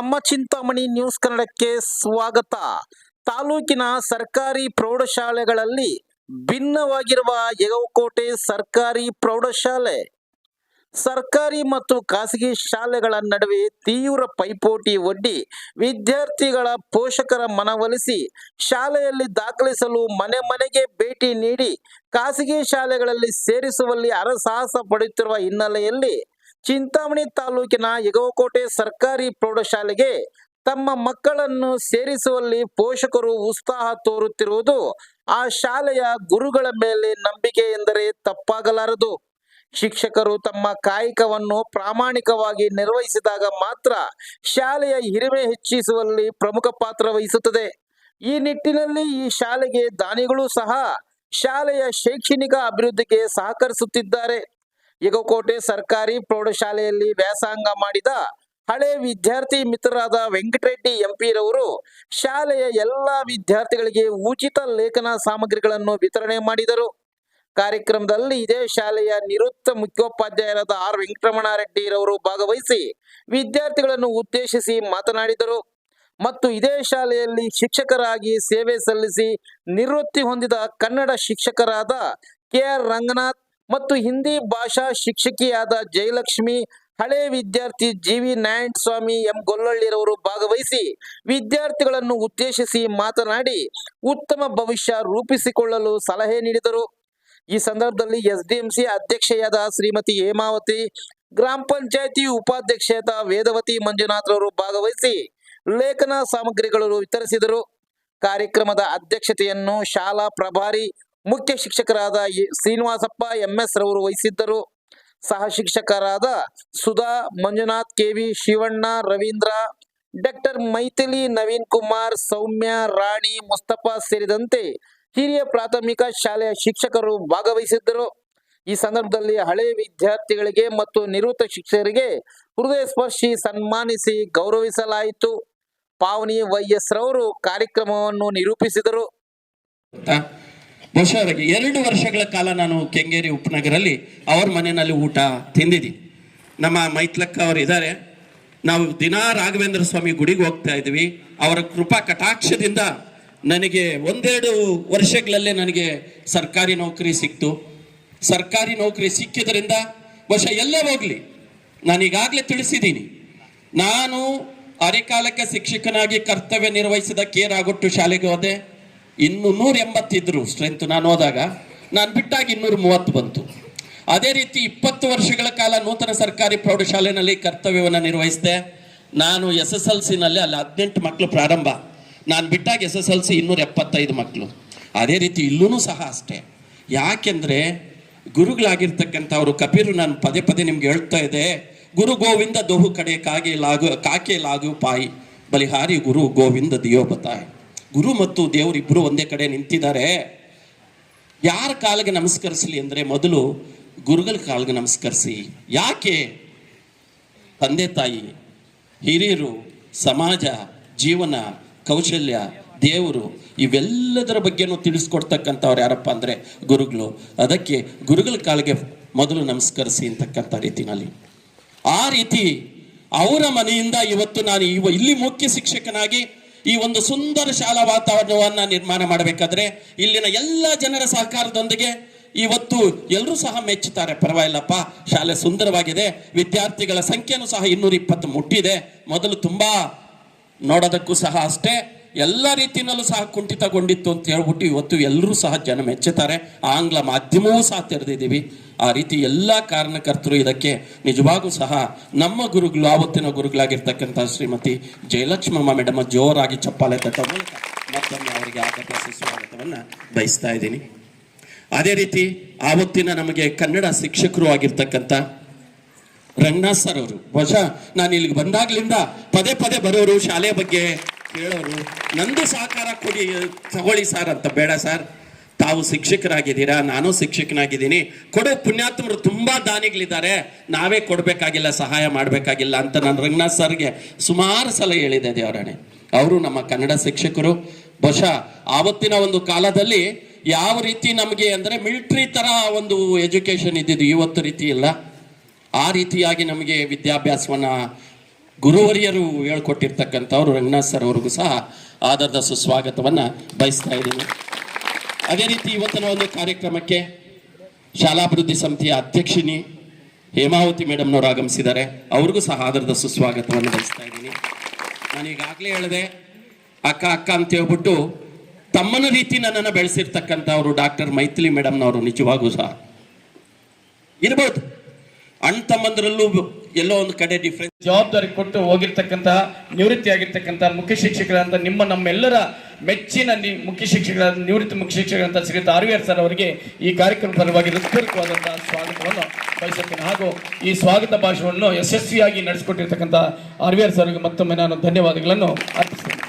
ನಮ್ಮ ಚಿಂತಾಮಣಿ ನ್ಯೂಸ್ ಕನ್ನಡಕ್ಕೆ ಸ್ವಾಗತ. ತಾಲೂಕಿನ ಸರ್ಕಾರಿ ಪ್ರೌಢಶಾಲೆಗಳಲ್ಲಿ ಭಿನ್ನವಾಗಿರುವ ಯಗವಕೋಟೆ ಸರ್ಕಾರಿ ಪ್ರೌಢಶಾಲೆ. ಸರ್ಕಾರಿ ಮತ್ತು ಖಾಸಗಿ ಶಾಲೆಗಳ ನಡುವೆ ತೀವ್ರ ಪೈಪೋಟಿ ಒಡ್ಡಿ ವಿದ್ಯಾರ್ಥಿಗಳ ಪೋಷಕರ ಮನವೊಲಿಸಿ ಶಾಲೆಯಲ್ಲಿ ದಾಖಲಿಸಲು ಮನೆ ಮನೆಗೆ ಭೇಟಿ ನೀಡಿ ಖಾಸಗಿ ಶಾಲೆಗಳಲ್ಲಿ ಸೇರಿಸುವಲ್ಲಿ ಹರಸಾಹಸ ಪಡೆಯುತ್ತಿರುವ ಹಿನ್ನೆಲೆಯಲ್ಲಿ ಚಿಂತಾಮಣಿ ತಾಲೂಕಿನ ಯಗವಕೋಟೆ ಸರ್ಕಾರಿ ಪ್ರೌಢಶಾಲೆಗೆ ತಮ್ಮ ಮಕ್ಕಳನ್ನು ಸೇರಿಸುವಲ್ಲಿ ಪೋಷಕರು ಉತ್ಸಾಹ ತೋರುತ್ತಿರುವುದು ಆ ಶಾಲೆಯ ಗುರುಗಳ ಮೇಲೆ ನಂಬಿಕೆ ಎಂದರೆ ತಪ್ಪಾಗಲಾರದು. ಶಿಕ್ಷಕರು ತಮ್ಮ ಕಾಯಕವನ್ನು ಪ್ರಾಮಾಣಿಕವಾಗಿ ನಿರ್ವಹಿಸಿದಾಗ ಮಾತ್ರ ಶಾಲೆಯ ಹಿರಿಮೆ ಹೆಚ್ಚಿಸುವಲ್ಲಿ ಪ್ರಮುಖ ಪಾತ್ರ ವಹಿಸುತ್ತದೆ. ಈ ನಿಟ್ಟಿನಲ್ಲಿ ಈ ಶಾಲೆಗೆ ದಾನಿಗಳು ಸಹ ಶಾಲೆಯ ಶೈಕ್ಷಣಿಕ ಅಭಿವೃದ್ಧಿಗೆ ಸಹಕರಿಸುತ್ತಿದ್ದಾರೆ. ಯಗಕೋಟೆ ಸರ್ಕಾರಿ ಪ್ರೌಢಶಾಲೆಯಲ್ಲಿ ವ್ಯಾಸಂಗ ಮಾಡಿದ ಹಳೆ ವಿದ್ಯಾರ್ಥಿ ಮಿತ್ರರಾದ ವೆಂಕಟರೆಡ್ಡಿ ಎಂಪಿರವರು ಶಾಲೆಯ ಎಲ್ಲಾ ವಿದ್ಯಾರ್ಥಿಗಳಿಗೆ ಉಚಿತ ಲೇಖನ ಸಾಮಗ್ರಿಗಳನ್ನು ವಿತರಣೆ ಮಾಡಿದರು. ಕಾರ್ಯಕ್ರಮದಲ್ಲಿ ಇದೇ ಶಾಲೆಯ ನಿವೃತ್ತ ಮುಖ್ಯೋಪಾಧ್ಯಾಯರಾದ ಆರ್ ವೆಂಕಟರಮಣಾರೆಡ್ಡಿರವರು ಭಾಗವಹಿಸಿ ವಿದ್ಯಾರ್ಥಿಗಳನ್ನು ಉದ್ದೇಶಿಸಿ ಮಾತನಾಡಿದರು. ಮತ್ತು ಇದೇ ಶಾಲೆಯಲ್ಲಿ ಶಿಕ್ಷಕರಾಗಿ ಸೇವೆ ಸಲ್ಲಿಸಿ ನಿವೃತ್ತಿ ಹೊಂದಿದ ಕನ್ನಡ ಶಿಕ್ಷಕರಾದ ಕೆ ಆರ್ ರಂಗನಾಥ್ ಮತ್ತು ಹಿಂದಿ ಭಾಷಾ ಶಿಕ್ಷಕಿಯಾದ ಜಯಲಕ್ಷ್ಮಿ, ಹಳೆ ವಿದ್ಯಾರ್ಥಿ G V Narayana Swamy M. ಗೊಲ್ಲಳ್ಳಿರವರು ಭಾಗವಹಿಸಿ ವಿದ್ಯಾರ್ಥಿಗಳನ್ನು ಉದ್ದೇಶಿಸಿ ಮಾತನಾಡಿ ಉತ್ತಮ ಭವಿಷ್ಯ ರೂಪಿಸಿಕೊಳ್ಳಲು ಸಲಹೆ ನೀಡಿದರು. ಈ ಸಂದರ್ಭದಲ್ಲಿ ಎಸ್ಡಿಎಂಸಿ ಅಧ್ಯಕ್ಷೆಯಾದ ಶ್ರೀಮತಿ ಹೇಮಾವತಿ, ಗ್ರಾಮ ಪಂಚಾಯತಿ ಉಪಾಧ್ಯಕ್ಷೆಯಾದ ವೇದವತಿ ಮಂಜುನಾಥ್ರವರು ಭಾಗವಹಿಸಿ ಲೇಖನ ಸಾಮಗ್ರಿಗಳನ್ನು ವಿತರಿಸಿದರು. ಕಾರ್ಯಕ್ರಮದ ಅಧ್ಯಕ್ಷತೆಯನ್ನು ಶಾಲಾ ಪ್ರಭಾರಿ ಮುಖ್ಯ ಶಿಕ್ಷಕರಾದ ಶ್ರೀನಿವಾಸಪ್ಪ, ಎಂಎಸ್ ರವರು ವಹಿಸಿದ್ದರು. ಸಹ ಶಿಕ್ಷಕರಾದ ಸುಧಾ, ಮಂಜುನಾಥ್ ಕೆವಿ ಶಿವಣ್ಣ, ರವೀಂದ್ರ, ಡಾಕ್ಟರ್ ಮೈಥಿಲಿ, ನವೀನ್ ಕುಮಾರ್, ಸೌಮ್ಯ, ರಾಣಿ, ಮುಸ್ತಫಾ ಸೇರಿದಂತೆ ಹಿರಿಯ ಪ್ರಾಥಮಿಕ ಶಾಲೆಯ ಶಿಕ್ಷಕರು ಭಾಗವಹಿಸಿದ್ದರು. ಈ ಸಂದರ್ಭದಲ್ಲಿ ಹಳೆ ವಿದ್ಯಾರ್ಥಿಗಳಿಗೆ ಮತ್ತು ನಿವೃತ್ತ ಶಿಕ್ಷಕರಿಗೆ ಹೃದಯ ಸ್ಪರ್ಶಿ ಸನ್ಮಾನಿಸಿ ಗೌರವಿಸಲಾಯಿತು. ಪಾವನಿ ವೈಎಸ್ ರವರು ಕಾರ್ಯಕ್ರಮವನ್ನು ನಿರೂಪಿಸಿದರು. ಅವರಿಗೆ ಎರಡು ವರ್ಷಗಳ ಕಾಲ ನಾನು ಕೆಂಗೇರಿ ಉಪನಗರಲ್ಲಿ ಅವ್ರ ಮನೆಯಲ್ಲಿ ಊಟ ತಿಂದಿದ್ದೀನಿ. ನಮ್ಮ ಮೈತ್ಲಕ್ಕ ಅವರು ಇದ್ದಾರೆ. ನಾವು ದಿನಾ ರಾಘವೇಂದ್ರ ಸ್ವಾಮಿ ಗುಡಿಗೆ ಹೋಗ್ತಾ ಇದ್ವಿ. ಅವರ ಕೃಪಾ ಕಟಾಕ್ಷದಿಂದ ನನಗೆ ಒಂದೆರಡು ವರ್ಷಗಳಲ್ಲೇ ನನಗೆ ಸರ್ಕಾರಿ ನೌಕರಿ ಸಿಕ್ತು. ಸರ್ಕಾರಿ ನೌಕರಿ ಸಿಕ್ಕಿದ್ರಿಂದ ಬಹುಶಃ ಎಲ್ಲೇ ಹೋಗ್ಲಿ, ನಾನು ಈಗಾಗಲೇ ತಿಳಿಸಿದ್ದೀನಿ. ನಾನು ಅರೆಕಾಲಕ್ಕೆ ಶಿಕ್ಷಕನಾಗಿ ಕರ್ತವ್ಯ ನಿರ್ವಹಿಸಿದ ಕೇರಾಗೊಟ್ಟು ಶಾಲೆಗೆ ಹೋದೆ. ಇನ್ನು ನೂರ ಎಂಬತ್ತಿದ್ರು ಸ್ಟ್ರೆಂತ್ ನಾನು ಹೋದಾಗ, ನಾನು ಬಿಟ್ಟಾಗ ಇನ್ನೂರ ಮೂವತ್ತು ಬಂತು. ಅದೇ ರೀತಿ ಇಪ್ಪತ್ತು ವರ್ಷಗಳ ಕಾಲ ನೂತನ ಸರ್ಕಾರಿ ಪ್ರೌಢಶಾಲೆಯಲ್ಲಿ ಕರ್ತವ್ಯವನ್ನು ನಿರ್ವಹಿಸಿದೆ, ನಾನು ಎಸ್ ಎಸ್ ಎಲ್ ಸಿನಲ್ಲಿ ಅಲ್ಲಿ ಹದಿನೆಂಟು ಮಕ್ಕಳು ಪ್ರಾರಂಭ. ನಾನು ಬಿಟ್ಟಾಗ ಎಸ್ ಎಸ್ ಎಲ್ ಸಿ ಇನ್ನೂರ ಎಪ್ಪತ್ತೈದು ಮಕ್ಕಳು ಅದೇ ರೀತಿ ಇಲ್ಲೂ ಸಹ ಅಷ್ಟೇ. ಯಾಕೆಂದ್ರೆ ಗುರುಗಳಾಗಿರ್ತಕ್ಕಂಥವ್ರು ಕಪಿರು ನಾನು ಪದೇ ಪದೇ ನಿಮ್ಗೆ ಹೇಳ್ತಾ ಇದೆ ಗುರು ಗೋವಿಂದ ದೋಹು ಕಡೆ ಕಾಗೆ ಲಾಗು, ಕಾಕೆ ಲಾಗು ಪಾಯಿ, ಬಲಿಹಾರಿ ಗುರು ಗೋವಿಂದ ದಿಯೋ ಬತಾಯ್. ಗುರು ಮತ್ತು ದೇವರಿಬ್ಬರು ಒಂದೇ ಕಡೆ ನಿಂತಿದ್ದಾರೆ. ಯಾರ ಕಾಲಿಗೆ ನಮಸ್ಕರಿಸಲಿ ಅಂದರೆ ಮೊದಲು ಗುರುಗಳ ಕಾಲಿಗೆ ನಮಸ್ಕರಿಸಿ. ಯಾಕೆ? ತಂದೆ ತಾಯಿ, ಹಿರಿಯರು, ಸಮಾಜ, ಜೀವನ, ಕೌಶಲ್ಯ, ದೇವರು ಇವೆಲ್ಲದರ ಬಗ್ಗೆನೂ ತಿಳಿಸ್ಕೊಡ್ತಕ್ಕಂಥವ್ರು ಯಾರಪ್ಪ ಅಂದರೆ ಗುರುಗಳು. ಅದಕ್ಕೆ ಗುರುಗಳ ಕಾಲಿಗೆ ಮೊದಲು ನಮಸ್ಕರಿಸಿ ಅಂತಕ್ಕಂಥ ರೀತಿನಲ್ಲಿ. ಆ ರೀತಿ ಅವರ ಮನೆಯಿಂದ ಇವತ್ತು ನಾನು ಇವ ಇಲ್ಲಿ ಮುಖ್ಯ ಶಿಕ್ಷಕನಾಗಿ ಈ ಒಂದು ಸುಂದರ ಶಾಲಾ ವಾತಾವರಣವನ್ನು ನಿರ್ಮಾಣ ಮಾಡಬೇಕಾದ್ರೆ ಇಲ್ಲಿನ ಎಲ್ಲ ಜನರ ಸಹಕಾರದೊಂದಿಗೆ ಇವತ್ತು ಎಲ್ಲರೂ ಸಹ ಮೆಚ್ಚುತ್ತಾರೆ. ಪರವಾಗಿಲ್ಲಪ್ಪ, ಶಾಲೆ ಸುಂದರವಾಗಿದೆ. ವಿದ್ಯಾರ್ಥಿಗಳ ಸಂಖ್ಯೆನೂ ಸಹ ಇನ್ನೂರ ಇಪ್ಪತ್ತು ಮುಟ್ಟಿದೆ. ಮೊದಲು ತುಂಬಾ ನೋಡೋದಕ್ಕೂ ಸಹ ಅಷ್ಟೇ. ಎಲ್ಲ ರೀತಿಯಲ್ಲೂ ಸಹ ಕುಂಠಿತಗೊಂಡಿತ್ತು ಅಂತ ಹೇಳ್ಬಿಟ್ಟು ಇವತ್ತು ಎಲ್ಲರೂ ಸಹ ಜನ ಮೆಚ್ಚುತ್ತಾರೆ. ಆಂಗ್ಲ ಮಾಧ್ಯಮವೂ ಸಹ ತೆರೆದಿದ್ದೀವಿ. ಆ ರೀತಿ ಎಲ್ಲ ಕಾರಣಕರ್ತರು ಇದಕ್ಕೆ ನಿಜವಾಗೂ ಸಹ ನಮ್ಮ ಗುರುಗಳು, ಆವತ್ತಿನ ಗುರುಗಳಾಗಿರ್ತಕ್ಕಂಥ ಶ್ರೀಮತಿ ಜಯಲಕ್ಷ್ಮಮ್ಮ ಮೇಡಮ್ ಜೋರಾಗಿ ಚಪ್ಪಾಳೆ ತಟ್ಟ ಮೂಲಕ ಮತ್ತೊಮ್ಮೆ ಅವರಿಗೆ ಆಗತ ಸುಸ್ವಾಗತವನ್ನು ಬಯಸ್ತಾ ಇದ್ದೀನಿ. ಅದೇ ರೀತಿ ಆವತ್ತಿನ ನಮಗೆ ಕನ್ನಡ ಶಿಕ್ಷಕರು ಆಗಿರ್ತಕ್ಕಂಥ ರಂಗನಾಥ್ ಸರ್ ಅವರು, ಬಹುಶಃ ನಾನು ಇಲ್ಲಿಗೆ ಬಂದಾಗ್ಲಿಂದ ಪದೇ ಪದೇ ಬರೋರು ಶಾಲೆಯ ಬಗ್ಗೆ ಕೇಳೋರು, ನಂದು ಸಹಕಾರ ಕೊಡಿ, ತಗೊಳ್ಳಿ ಸರ್ ಅಂತ ಬೇಡ ಸರ್. ತಾವು ಶಿಕ್ಷಕರಾಗಿದ್ದೀರಾ, ನಾನು ಶಿಕ್ಷಕನಾಗಿದ್ದೀನಿ. ಕೊಡೋ ಪುಣ್ಯಾತ್ಮರು ತುಂಬಾ ದಾನಿಗಳಿದ್ದಾರೆ. ನಾವೇ ಕೊಡಬೇಕಾಗಿಲ್ಲ, ಸಹಾಯ ಮಾಡಬೇಕಾಗಿಲ್ಲ ಅಂತ ನಾನು ರಂಗನಾಥ್ ಸರ್ಗೆ ಸುಮಾರು ಸಲ ಹೇಳಿದೆ, ದೇವರಾಣೆ. ಅವರು ನಮ್ಮ ಕನ್ನಡ ಶಿಕ್ಷಕರು. ಬಹುಶಃ ಆವತ್ತಿನ ಒಂದು ಕಾಲದಲ್ಲಿ ಯಾವ ರೀತಿ ನಮಗೆ ಅಂದರೆ ಮಿಲ್ಟ್ರಿ ಥರ ಒಂದು ಎಜುಕೇಶನ್ ಇದ್ದಿದ್ದು, ಇವತ್ತು ರೀತಿ ಇಲ್ಲ. ಆ ರೀತಿಯಾಗಿ ನಮಗೆ ವಿದ್ಯಾಭ್ಯಾಸವನ್ನ ಗುರುವರಿಯರು ಹೇಳ್ಕೊಟ್ಟಿರ್ತಕ್ಕಂಥವ್ರು ರಂಗನಾಥ್ ಸರ್ ಅವ್ರಿಗೂ ಸಹ ಆದರದ ಸುಸ್ವಾಗತವನ್ನು ಬಯಸ್ತಾ ಇದ್ದೀನಿ. ಅದೇ ರೀತಿ ಇವತ್ತಿನ ಒಂದು ಕಾರ್ಯಕ್ರಮಕ್ಕೆ ಶಾಲಾಭಿವೃದ್ಧಿ ಸಮಿತಿಯ ಅಧ್ಯಕ್ಷಿನಿ ಹೇಮಾವತಿ ಮೇಡಮ್ನವರು ಆಗಮಿಸಿದ್ದಾರೆ. ಅವ್ರಿಗೂ ಸಹ ಆದರದ ಸುಸ್ವಾಗತವನ್ನು ಬಯಸ್ತಾ ಇದ್ದೀನಿ. ನಾನು ಈಗಾಗಲೇ ಹೇಳಿದೆ, ಅಕ್ಕ ಅಕ್ಕ ಅಂತ ಹೇಳ್ಬಿಟ್ಟು ತಮ್ಮನ ರೀತಿ ನನ್ನನ್ನು ಬೆಳೆಸಿರ್ತಕ್ಕಂಥವ್ರು ಡಾಕ್ಟರ್ ಮೈಥಿಲಿ ಮೇಡಮ್ನವರು ನಿಜವಾಗೂ ಸಹ ಇರ್ಬೋದು. ಅಣ್ಣ ತಮ್ಮಂದ್ರಲ್ಲೂ ಎಲ್ಲೋ ಒಂದು ಕಡೆ ಡಿಫ್ರೆನ್ಸ್ ಜವಾಬ್ದಾರಿ ಕೊಟ್ಟು ಹೋಗಿರ್ತಕ್ಕಂತಹ ನಿವೃತ್ತಿ ಆಗಿರ್ತಕ್ಕಂತಹ ಮುಖ್ಯ ಶಿಕ್ಷಕರಂತ ನಿಮ್ಮ ನಮ್ಮೆಲ್ಲರ ಮೆಚ್ಚಿನ ಮುಖ್ಯ ಶಿಕ್ಷಕರ ನಿವೃತ್ತಿ ಮುಖ್ಯ ಶಿಕ್ಷಕರಂತ ಶ್ರೀ ಆರ್ವಿಆರ್ ಸರ್ ಅವರಿಗೆ ಈ ಕಾರ್ಯಕ್ರಮ ಪರವಾಗಿ ಹೃತ್ಪೂರ್ವಕವಾದಂತಹ ಸ್ವಾಗತವನ್ನು ಬಯಸುತ್ತೇನೆ. ಹಾಗೂ ಈ ಸ್ವಾಗತ ಭಾಷಣವನ್ನು ಯಶಸ್ವಿಯಾಗಿ ನಡೆಸಿಕೊಟ್ಟಿರ್ತಕ್ಕಂಥ ಆರ್ ವಿ ಆರ್ ಸರ್ಗೆ ಮತ್ತೊಮ್ಮೆ ನಾನು ಧನ್ಯವಾದಗಳನ್ನು ಅರ್ಪಿಸ್ತೇನೆ